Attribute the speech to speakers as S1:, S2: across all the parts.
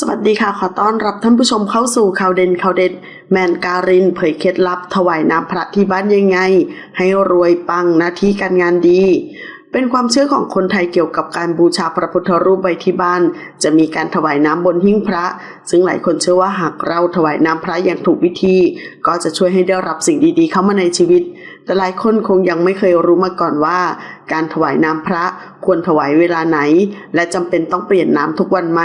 S1: สวัสดีค่ะ ขอต้อนรับท่านผู้ชมเข้าสู่ข่าวเด่นข่าวเด็ด แมนการินเผยเคล็ดลับ ถวายน้ำพระที่บ้านยังไง ให้รวยปังหน้าที่การงานดี เป็นความเชื่อของคนไทยเกี่ยวกับการบูชาพระพุทธรูปไว้ที่บ้าน จะมีการถวายน้ำบนหิ้งพระ ซึ่งหลายคนเชื่อว่าหากเราถวายน้ำพระอย่างถูกวิธี ก็จะช่วยให้ได้รับสิ่งดีๆ เข้ามาในชีวิต แต่หลายคนคงยังไม่เคยรู้มาก่อนว่า การถวายน้ำพระ ควรถวายเวลาไหน และจำเป็นต้องเปลี่ยนน้ำทุกวันไหม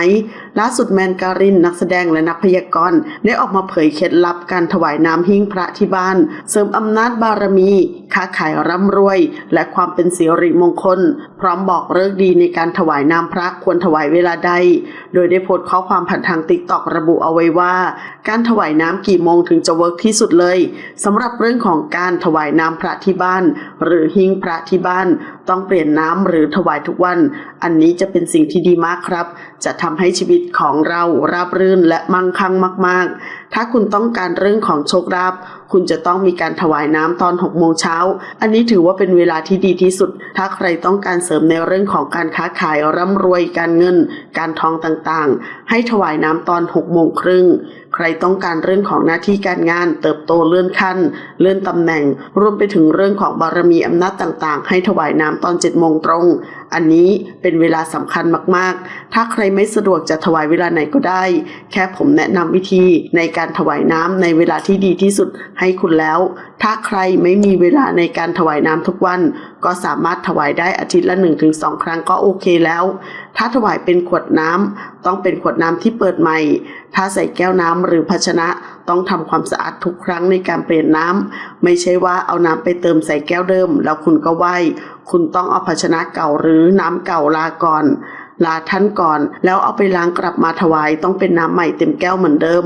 S1: ล่าสุดแมนการินนักแสดงและนักพยากรณ์ได้ออกมาเผยเคล็ดลับการถวายน้ำหิ้งพระที่บ้าน เสริมอำนาจบารมี ค้าขายร่ำรวย และความเป็นสิริมงคล พร้อมบอกเลิกดีในการถวายน้ำพระควรถวายเวลาใด โดยได้โพสต์ข้อความผ่านทางติ๊กตอกระบุเอาไว้ว่า การถวายน้ำกี่โมงถึงจะเวิร์กที่สุดเลยสำหรับเรื่องของการถวายน้ำพระที่บ้าน หรือหิ้งพระที่บ้านต้องเปลี่ยนน้ำหรือถวายทุกวัน อันนี้จะเป็นสิ่งที่ดีมากครับ จะทำให้ชีวิตของเราราบรื่นและมั่งคั่งมาก ๆ ถ้าคุณต้องการเรื่องของโชคลาภคุณจะต้องมีการถวายน้ำตอน6โมงเช้า อันนี้ถือว่าเป็นเวลาที่ดีที่สุด ถ้าใครต้องการเสริมในเรื่องของการค้าขายร่ำรวยการเงิน การทองต่างๆ ให้ถวายน้ำตอน6โมงครึ่ง ใครต้องการเรื่องของหน้าที่การงาน เติบโตเลื่อนขั้น เลื่อนตำแหน่ง รวมไปถึงเรื่องของบารมีอำนาจต่างๆ ให้ถวายน้ำตอน7โมงตรง อันนี้เป็นเวลาสำคัญมากๆ ถ้าใครไม่สะดวกจะถวายเวลาไหนก็ได้ แค่ผมแนะนำวิธีในการการถวายน้ำในเวลาที่ดีที่สุดให้คุณแล้ว ถ้าใครไม่มีเวลาในการถวายน้ำทุกวัน ก็สามารถถวายได้อาทิตย์ละ1-2 ครั้งก็โอเคแล้ว ถ้าถวายเป็นขวดน้ำต้องเป็นขวดน้ำที่เปิดใหม่ ถ้าใส่แก้วน้ำหรือภาชนะต้องทำความสะอาดทุกครั้งในการเปลี่ยนน้ำไม่ใช่ว่าเอาน้ำไปเติมใส่แก้วเดิม แล้วคุณก็ไหวคุณต้องเอาภาชนะเก่าหรือน้ำเก่าลาก่อนลาท่านก่อน แล้วเอาไปล้างกลับมาถวายต้องเป็นน้ำใหม่เต็มแก้วเหมือนเดิม